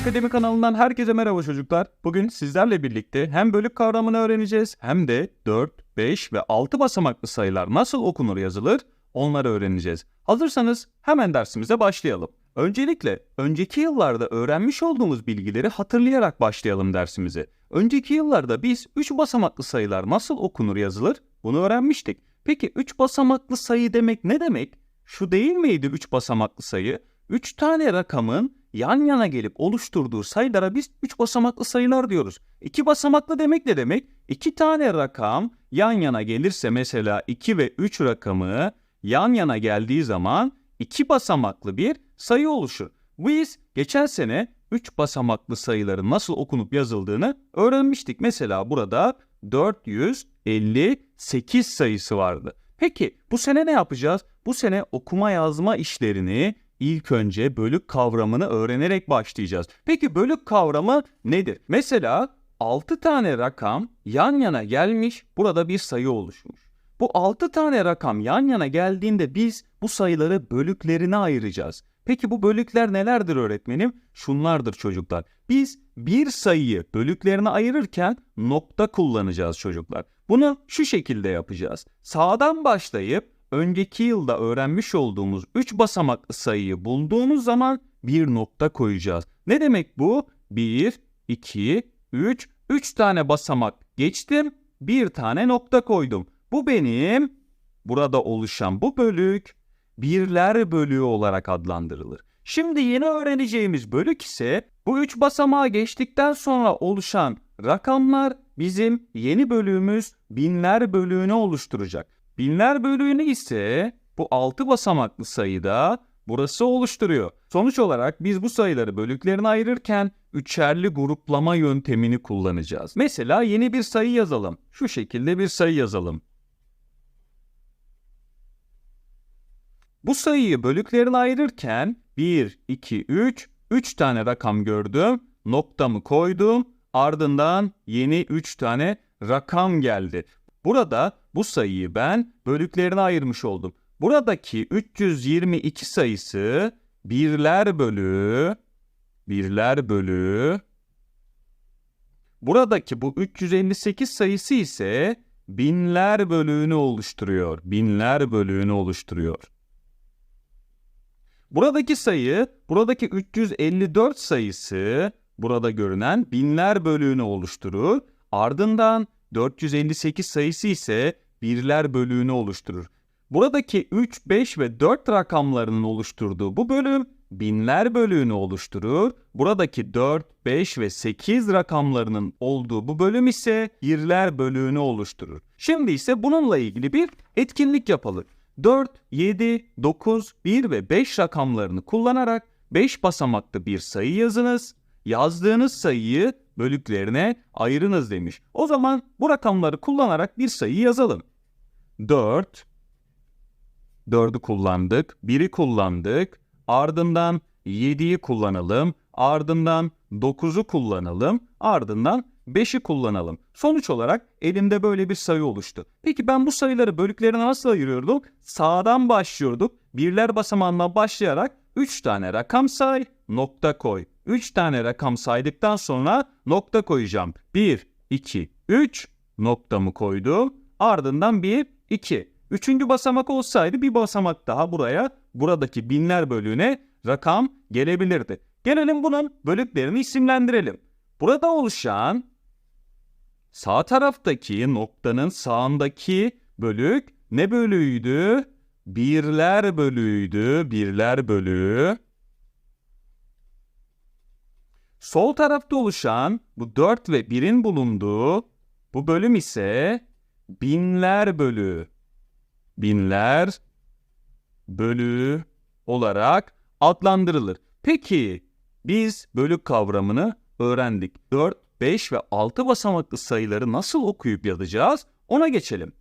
Akademi kanalından herkese merhaba çocuklar. Bugün sizlerle birlikte hem bölük kavramını öğreneceğiz hem de 4, 5 ve 6 basamaklı sayılar nasıl okunur yazılır onları öğreneceğiz. Hazırsanız hemen dersimize başlayalım. Öncelikle önceki yıllarda öğrenmiş olduğumuz bilgileri hatırlayarak başlayalım dersimize. Önceki yıllarda biz 3 basamaklı sayılar nasıl okunur yazılır bunu öğrenmiştik. Peki 3 basamaklı sayı demek ne demek? Şu değil miydi 3 basamaklı sayı? 3 tane rakamın yan yana gelip oluşturduğu sayılara biz 3 basamaklı sayılar diyoruz. 2 basamaklı demek ne demek? 2 tane rakam yan yana gelirse mesela 2 ve 3 rakamı yan yana geldiği zaman 2 basamaklı bir sayı oluşur. Biz geçen sene 3 basamaklı sayıların nasıl okunup yazıldığını öğrenmiştik. Mesela burada 458 sayısı vardı. Peki bu sene ne yapacağız? Bu sene okuma yazma işlerini ilk önce bölük kavramını öğrenerek başlayacağız. Peki bölük kavramı nedir? Mesela 6 tane rakam yan yana gelmiş, burada bir sayı oluşmuş. Bu 6 tane rakam yan yana geldiğinde biz bu sayıları bölüklerine ayıracağız. Peki bu bölükler nelerdir öğretmenim? Şunlardır çocuklar. Biz bir sayıyı bölüklerine ayırırken nokta kullanacağız çocuklar. Bunu şu şekilde yapacağız. Sağdan başlayıp önceki yılda öğrenmiş olduğumuz 3 basamaklı sayıyı bulduğumuz zaman bir nokta koyacağız. Ne demek bu? 1, 2, 3, 3 tane basamak geçtim, bir tane nokta koydum. Bu benim burada oluşan bu bölük birler bölüğü olarak adlandırılır. Şimdi yeni öğreneceğimiz bölük ise bu üç basamağı geçtikten sonra oluşan rakamlar bizim yeni bölüğümüz binler bölüğünü oluşturacak. Binler bölüğünü ise bu 6 basamaklı sayıda burası oluşturuyor. Sonuç olarak biz bu sayıları bölüklerine ayırırken üçerli gruplama yöntemini kullanacağız. Mesela yeni bir sayı yazalım. Şu şekilde bir sayı yazalım. Bu sayıyı bölüklerine ayırırken 1, 2, 3, 3 tane rakam gördüm. Noktamı koydum. Ardından yeni 3 tane rakam geldi. Burada bu sayıyı ben bölüklerine ayırmış oldum. Buradaki 322 sayısı birler bölüğü, birler bölüğü. Buradaki bu 358 sayısı ise binler bölüğünü oluşturuyor. Binler bölüğünü oluşturuyor. Buradaki sayı, buradaki 354 sayısı burada görünen binler bölüğünü oluşturur. Ardından 458 sayısı ise birler bölüğünü oluşturur. Buradaki 3, 5 ve 4 rakamlarının oluşturduğu bu bölüm binler bölüğünü oluşturur. Buradaki 4, 5 ve 8 rakamlarının olduğu bu bölüm ise birler bölüğünü oluşturur. Şimdi ise bununla ilgili bir etkinlik yapalım. 4, 7, 9, 1 ve 5 rakamlarını kullanarak 5 basamaklı bir sayı yazınız. Yazdığınız sayıyı bölüklerine ayırınız demiş. O zaman bu rakamları kullanarak bir sayı yazalım. 4, 4'ü kullandık, 1'i kullandık, ardından 7'yi kullanalım, ardından 9'u kullanalım, ardından 5'i kullanalım. Sonuç olarak elimde böyle bir sayı oluştu. Peki ben bu sayıları bölüklerine nasıl ayırıyordum? Sağdan başlıyorduk. Birler basamağından başlayarak 3 tane rakam say, nokta koy. 3 tane rakam saydıktan sonra nokta koyacağım. 1, 2, 3 noktamı koydum. Ardından 1, 2. Üçüncü basamak olsaydı bir basamak daha buraya, buradaki binler bölüğüne rakam gelebilirdi. Gelelim bunun bölüklerini isimlendirelim. Burada oluşan sağ taraftaki noktanın sağındaki bölük ne bölüğüydü? Birler bölüğüydü, birler bölüğü. Sol tarafta oluşan bu 4 ve 1'in bulunduğu bu bölüm ise binler bölüğü. Binler bölüğü olarak adlandırılır. Peki biz bölük kavramını öğrendik. 4, 5 ve 6 basamaklı sayıları nasıl okuyup yazacağız? Ona geçelim.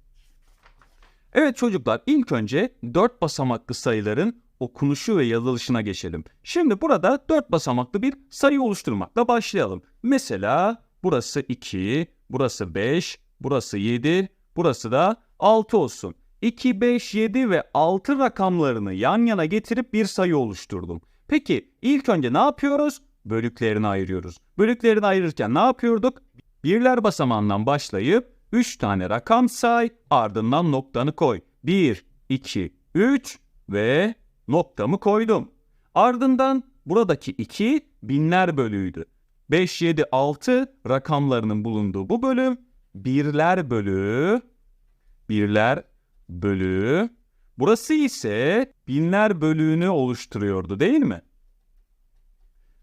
Evet çocuklar ilk önce 4 basamaklı sayıların okunuşu ve yazılışına geçelim. Şimdi burada 4 basamaklı bir sayı oluşturmakla başlayalım. Mesela burası 2, burası 5, burası 7, burası da 6 olsun. 2, 5, 7 ve 6 rakamlarını yan yana getirip bir sayı oluşturdum. Peki ilk önce ne yapıyoruz? bölüklerine ayırıyoruz. Bölüklerini ayırırken ne yapıyorduk? Birler basamağından başlayıp 3 tane rakam say, ardından noktanı koy. 1, 2, 3 ve noktamı koydum. Ardından buradaki 2 binler bölüğüydü. 5, 7, 6 rakamlarının bulunduğu bu bölüm birler bölüğü, birler bölüğü. Burası ise binler bölüğünü oluşturuyordu değil mi?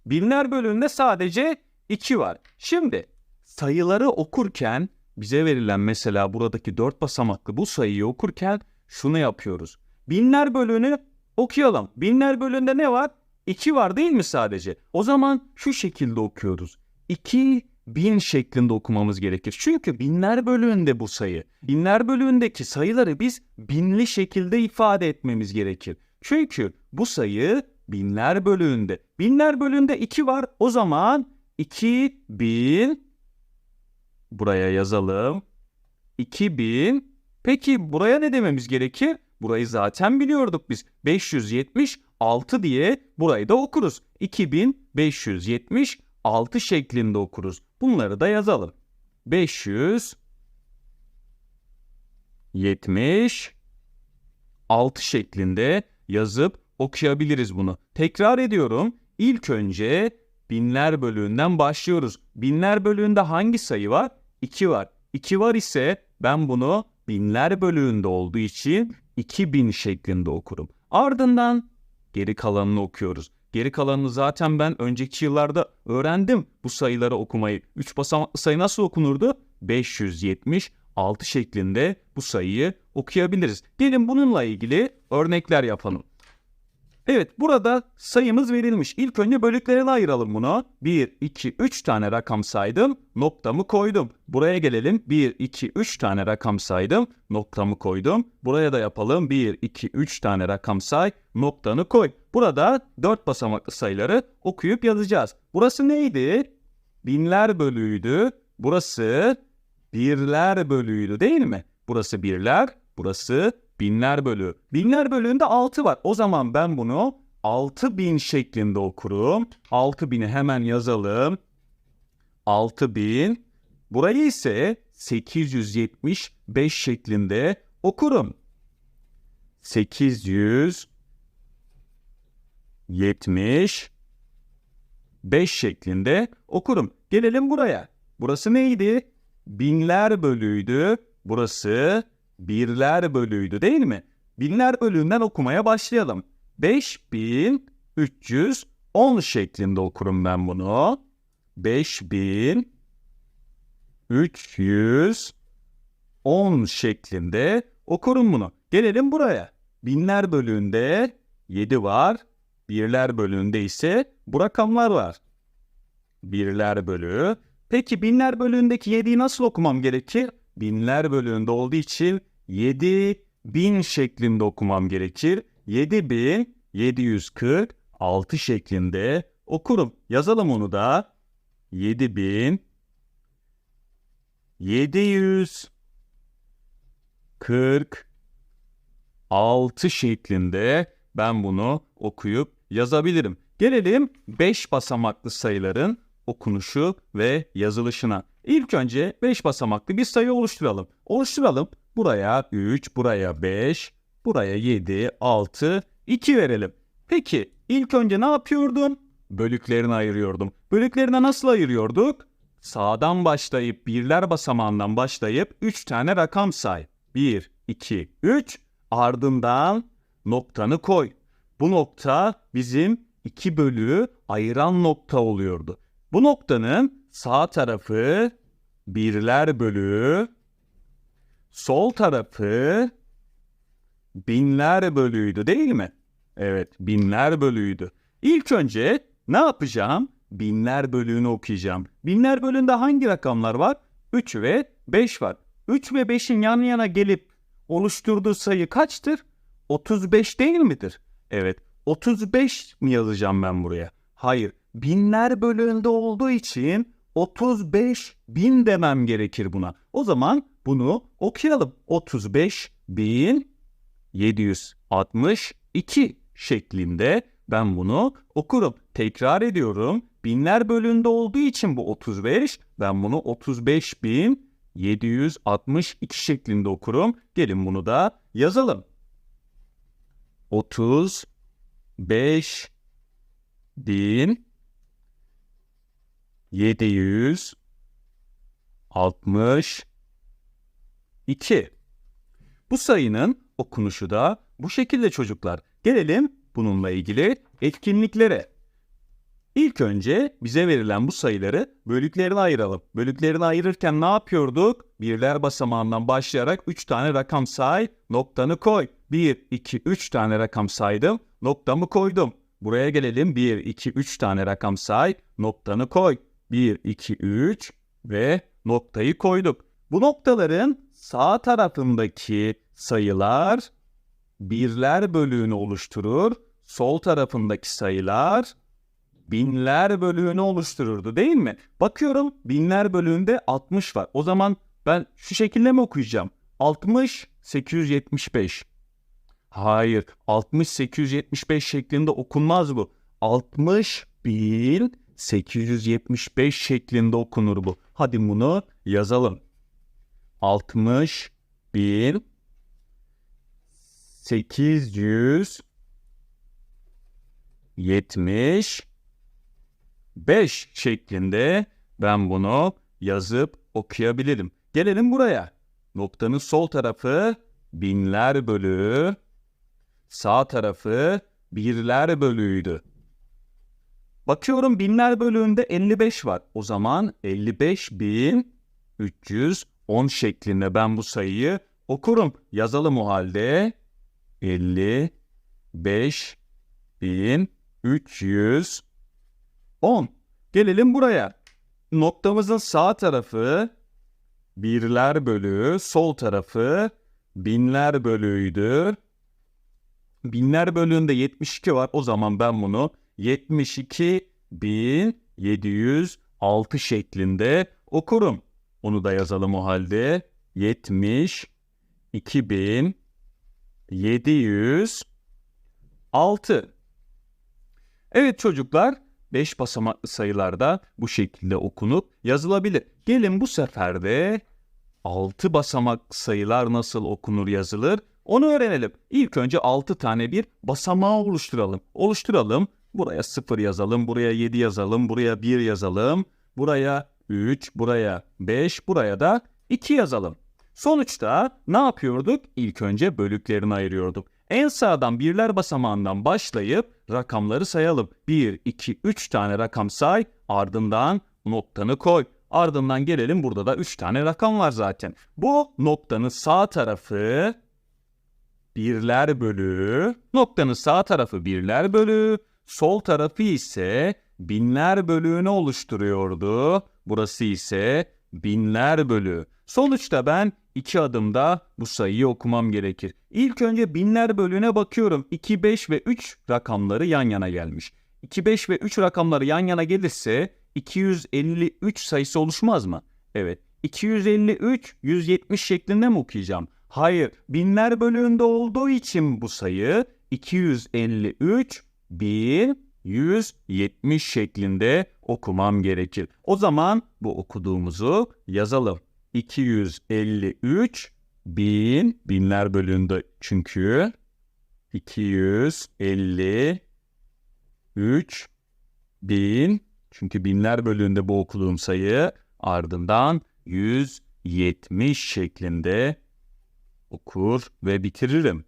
Binler bölüğünde sadece 2 var. Şimdi sayıları okurken bize verilen mesela buradaki 4 basamaklı bu sayıyı okurken şunu yapıyoruz. Binler bölüğünü okuyalım. Binler bölüğünde ne var? 2 var değil mi sadece? O zaman şu şekilde okuyoruz. 2 bin şeklinde okumamız gerekir. Çünkü binler bölüğünde bu sayı. Binler bölüğündeki sayıları biz binli şekilde ifade etmemiz gerekir. Çünkü bu sayı binler bölüğünde. Binler bölüğünde 2 var. O zaman 2000 buraya yazalım. 2000 Peki buraya ne dememiz gerekir? Burayı zaten biliyorduk biz. 576 diye burayı da okuruz. 2576 şeklinde okuruz. Bunları da yazalım. 576 şeklinde yazıp okuyabiliriz bunu. Tekrar ediyorum. İlk önce binler bölüğünden başlıyoruz. Binler bölüğünde hangi sayı var? 2 var. 2 var ise ben bunu binler bölüğünde olduğu için 2000 şeklinde okurum. Ardından geri kalanını okuyoruz. Geri kalanını zaten ben önceki yıllarda öğrendim bu sayıları okumayı. 3 basamaklı sayı nasıl okunurdu? 576 şeklinde bu sayıyı okuyabiliriz. Gelin bununla ilgili örnekler yapalım. Evet burada sayımız verilmiş. İlk önce bölüklerine ayıralım bunu. 1, 2, 3 tane rakam saydım. Noktamı koydum. Buraya gelelim. 1, 2, 3 tane rakam saydım. Noktamı koydum. Buraya da yapalım. 1, 2, 3 tane rakam say. Noktanı koy. Burada 4 basamaklı sayıları okuyup yazacağız. Burası neydi? Binler bölüğüydü. Burası birler bölüğüydü değil mi? Burası birler, burası binler bölüğü. Binler bölüğünde 6 var. O zaman ben bunu 6000 şeklinde okurum. 6000'i hemen yazalım. 6000. Burayı ise 875 şeklinde okurum. 875 şeklinde okurum. Gelelim buraya. Burası neydi? Binler bölüğüydü. Burası birler bölüğüydü değil mi? Binler bölüğünden okumaya başlayalım. 5310 şeklinde okurum ben bunu. 5310 şeklinde okurum bunu. Gelelim buraya. Binler bölüğünde 7 var. Birler bölüğünde ise bu rakamlar var. Birler bölüğü. Peki binler bölüğündeki 7'yi nasıl okumam gerekir? binler bölüğünde olduğu için 7000 şeklinde okumam gerekir. 7746 şeklinde okurum. Yazalım onu da. 7000 746 şeklinde ben bunu okuyup yazabilirim. Gelelim 5 basamaklı sayıların okunuşu ve yazılışına. İlk önce 5 basamaklı bir sayı oluşturalım. Oluşturalım. Buraya 3, buraya 5, buraya 7, 6, 2 verelim. Peki ilk önce ne yapıyordum? Bölüklerini ayırıyordum. Bölüklerine nasıl ayırıyorduk? Sağdan başlayıp birler basamağından başlayıp 3 tane rakam say. 1, 2, 3 ardından noktanı koy. Bu nokta bizim iki bölüğü ayıran nokta oluyordu. Bu noktanın sağ tarafı birler bölüğü, sol tarafı binler bölüğüydü değil mi? Evet, binler bölüğüydü. İlk önce ne yapacağım? Binler bölüğünü okuyacağım. Binler bölüğünde hangi rakamlar var? 3 ve 5 var. 3 ve 5'in yan yana gelip oluşturduğu sayı kaçtır? 35 değil midir? Evet, 35 mi yazacağım ben buraya? Hayır, binler bölüğünde olduğu için 35 bin demem gerekir buna. O zaman bunu okuyalım. 35 bin 762 şeklinde ben bunu okurum. Tekrar ediyorum. Binler bölüğünde olduğu için bu 35. Ben bunu 35.762 şeklinde okurum. Gelin bunu da yazalım. 35 bin 762 Bu sayının okunuşu da bu şekilde çocuklar. Gelelim bununla ilgili etkinliklere. İlk önce bize verilen bu sayıları bölüklerine ayıralım. Bölüklerine ayırırken ne yapıyorduk? Birler basamağından başlayarak 3 tane rakam say, noktanı koy. 1, 2, 3 tane rakam saydım, noktamı koydum. Buraya gelelim 1, 2, 3 tane rakam say, noktanı koy. 1, 2, 3 ve noktayı koyduk. Bu noktaların sağ tarafındaki sayılar birler bölüğünü oluşturur. Sol tarafındaki sayılar binler bölüğünü oluştururdu değil mi? Bakıyorum binler bölüğünde 60 var. O zaman ben şu şekilde mi okuyacağım? 60 875. Hayır, 60 875 şeklinde okunmaz bu. 60 bin 875 şeklinde okunur bu. Hadi bunu yazalım. 60 bin 875 şeklinde ben bunu yazıp okuyabilirim. Gelelim buraya. Noktanın sol tarafı binler bölüğü, sağ tarafı birler bölüğüydü. Bakıyorum binler bölüğünde 55 var. O zaman 55.310 şeklinde ben bu sayıyı okurum. Yazalım o halde. 55.310. Gelelim buraya. Noktamızın sağ tarafı birler bölüğü, sol tarafı binler bölüğüydü. Binler bölüğünde 72 var. O zaman ben bunu 72.706 şeklinde okurum. Onu da yazalım o halde. 72.706. Evet çocuklar, 5 basamaklı sayılarda bu şekilde okunup yazılabilir. Gelin bu sefer de 6 basamaklı sayılar nasıl okunur yazılır onu öğrenelim. İlk önce 6 tane bir basamağı oluşturalım. Oluşturalım. Buraya 0 yazalım, buraya 7 yazalım, buraya 1 yazalım, buraya 3, buraya 5, buraya da 2 yazalım. Sonuçta ne yapıyorduk? İlk önce bölüklerini ayırıyorduk. En sağdan birler basamağından başlayıp rakamları sayalım. 1, 2, 3 tane rakam say, ardından noktanı koy. Ardından gelelim burada da 3 tane rakam var zaten. Bu noktanın sağ tarafı birler bölüğü, noktanın sağ tarafı birler bölüğü, sol tarafı ise binler bölüğünü oluşturuyordu. Burası ise binler bölüğü. Sonuçta ben iki adımda bu sayıyı okumam gerekir. İlk önce binler bölüğüne bakıyorum. 2, 5 ve 3 rakamları yan yana gelmiş. 2, 5 ve 3 rakamları yan yana gelirse 253 sayısı oluşmaz mı? Evet. 253, 170 şeklinde mi okuyacağım? Hayır, binler bölüğünde olduğu için bu sayı 253 1170 şeklinde okumam gerekir. O zaman bu okuduğumuzu yazalım. 253 bin binler bölüğünde çünkü 253 bin çünkü binler bölüğünde bu okuduğum sayı ardından 170 şeklinde okur ve bitiririm.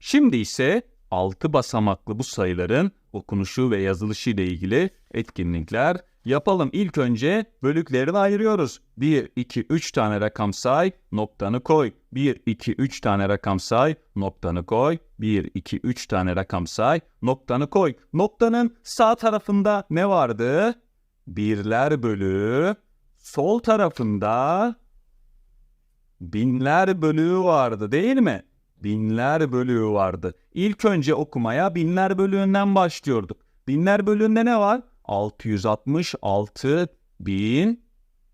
Şimdi ise 6 basamaklı bu sayıların okunuşu ve yazılışı ile ilgili etkinlikler yapalım. İlk önce bölüklerini ayırıyoruz. 1, 2, 3 tane rakam say, noktanı koy. 1, 2, 3 tane rakam say, noktanı koy. 1, 2, 3 tane rakam say, noktanı koy. Noktanın sağ tarafında ne vardı? Birler bölü. Sol tarafında binler bölüğü vardı değil mi? Binler bölüğü vardı. İlk önce okumaya binler bölüğünden başlıyorduk. Binler bölüğünde ne var? 666 bin.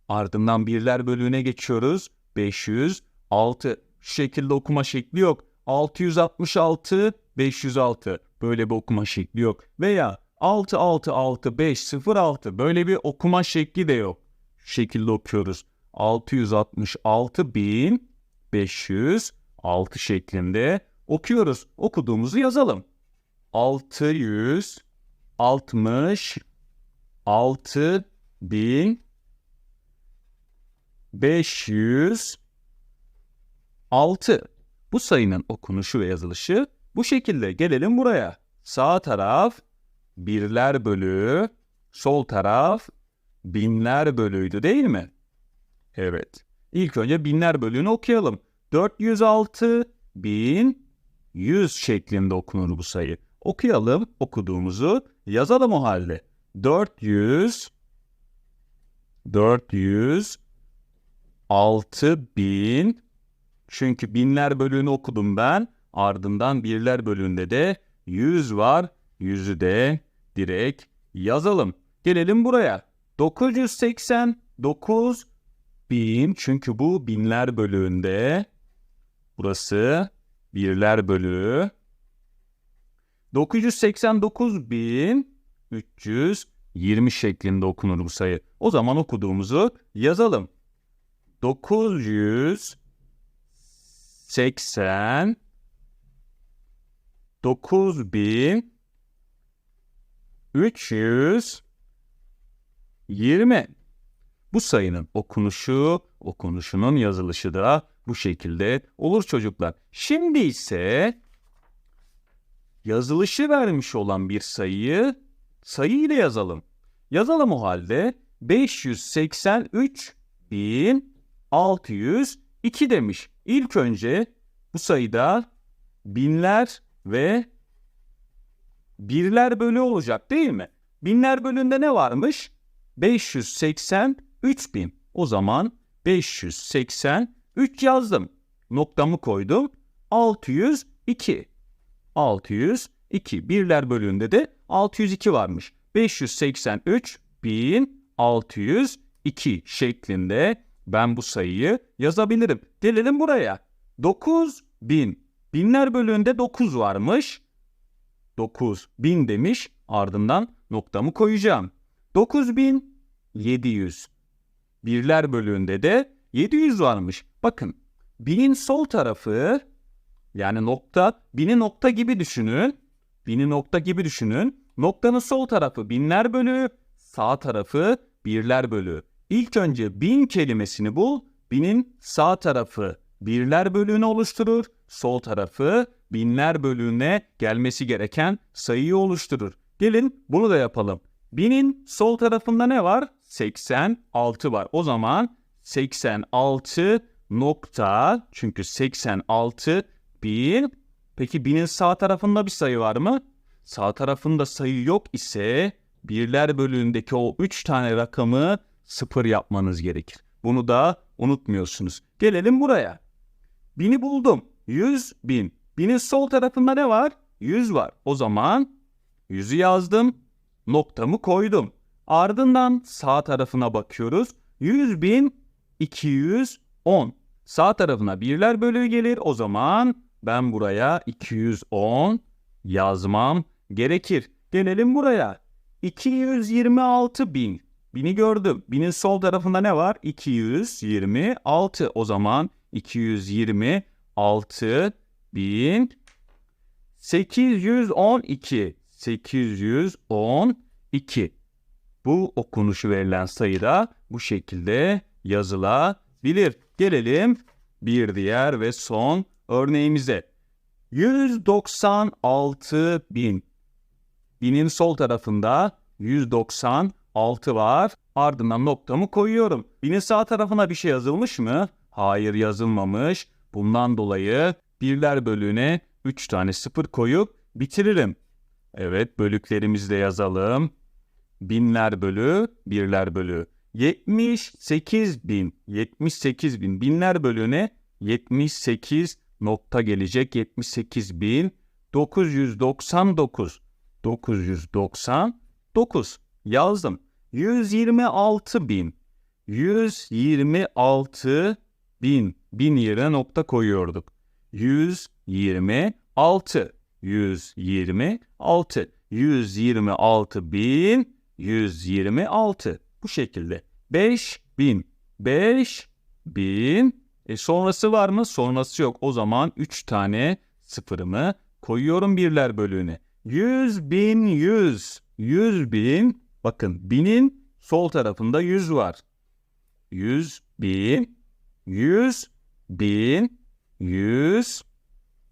Ardından birler bölüğüne geçiyoruz. 506. Şu şekilde okuma şekli yok. 666 506 böyle bir okuma şekli yok. Veya 666 böyle bir okuma şekli de yok. Şu şekilde okuyoruz. 666 şeklinde okuyoruz. Okuduğumuzu yazalım. 666 bin 506. Bu sayının okunuşu ve yazılışı bu şekilde. Gelelim buraya. Sağ taraf birler bölü, sol taraf binler bölüydü değil mi? Evet. İlk önce binler bölüğünü okuyalım. 406 bin 100 şeklinde okunur bu sayı. Okuyalım okuduğumuzu yazalım o halde. 400 400 6000 çünkü binler bölüğünü okudum ben. Ardından birler bölüğünde de 100 var. 100'ü de direkt yazalım. Gelelim buraya. 989 bin çünkü bu binler bölüğünde. Burası birler bölüğü. 989 bin 320 şeklinde okunur bu sayı. O zaman okuduğumuzu yazalım. 980 9000 320 Bu sayının okunuşu, okunuşunun yazılışı da bu şekilde olur çocuklar. Şimdi ise yazılışı vermiş olan bir sayıyı sayı ile yazalım. Yazalım o halde 583 1602 demiş. İlk önce bu sayıda binler ve birler bölü olacak değil mi? Binler bölünde ne varmış? 583 bin. O zaman 583 yazdım. Noktamı koydum. 602. 602. Birler bölüğünde de 602 varmış. 583 bin 602 şeklinde ben bu sayıyı yazabilirim. Gelelim buraya. 9000. Binler bölüğünde 9 varmış. 9000 demiş. Ardından noktamı koyacağım. 9700. Birler bölüğünde de 700 varmış. Bakın binin sol tarafı yani nokta bini nokta gibi düşünün. Bini nokta gibi düşünün. Noktanın sol tarafı binler bölüğü, sağ tarafı birler bölüğü. İlk önce bin kelimesini bul. Binin sağ tarafı birler bölüğünü oluşturur. Sol tarafı binler bölüğüne gelmesi gereken sayıyı oluşturur. Gelin bunu da yapalım. Binin sol tarafında ne var? 86 var. O zaman 86 nokta çünkü 86 bin. Peki binin sağ tarafında bir sayı var mı? Sağ tarafında sayı yok ise birler bölüğündeki o 3 tane rakamı sıfır yapmanız gerekir. Bunu da unutmuyorsunuz. Gelelim buraya. Bini buldum. 100 bin. Binin sol tarafında ne var? 100 var. O zaman 100'ü yazdım. Noktamı koydum. Ardından sağ tarafına bakıyoruz. 100 bin 210. Sağ tarafına birler bölüğü gelir. O zaman ben buraya 210 yazmam gerekir. Gelelim buraya. 226 bin. Bini gördüm. Binin sol tarafında ne var? 226. O zaman 226 bin 812. 812. Bu okunuşu verilen sayıda bu şekilde yazılabilir. Gelelim bir diğer ve son örneğimize. 196 bin. Binin sol tarafında 196 var. Ardından noktamı koyuyorum. Binin sağ tarafına bir şey yazılmış mı? Hayır yazılmamış. Bundan dolayı birler bölüğüne 3 tane sıfır koyup bitiririm. Evet bölüklerimizi de yazalım. Binler bölü, birler bölü. 78 bin, 78 bin. Binler bölüğüne 78 nokta gelecek. 78 bin 999. 999 yazdım. 126 bin. 126 bin. Bin yerine nokta koyuyorduk. 126. 126. 126 bin 126. Bu şekilde. 5 bin. 5 bin. E sonrası var mı? Sonrası yok. O zaman 3 tane sıfırımı koyuyorum birler bölüğüne. 100 bin 100. 100 bin. Bakın binin sol tarafında 100 var. 100 bin. 100 bin. 100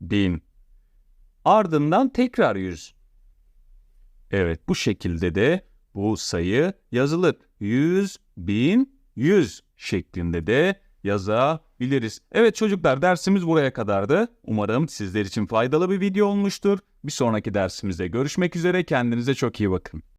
bin. Ardından tekrar 100. Evet bu şekilde de bu sayı yazılır. 100 bin 100 şeklinde de yazabiliriz. Evet çocuklar dersimiz buraya kadardı. Umarım sizler için faydalı bir video olmuştur. Bir sonraki dersimizde görüşmek üzere. Kendinize çok iyi bakın.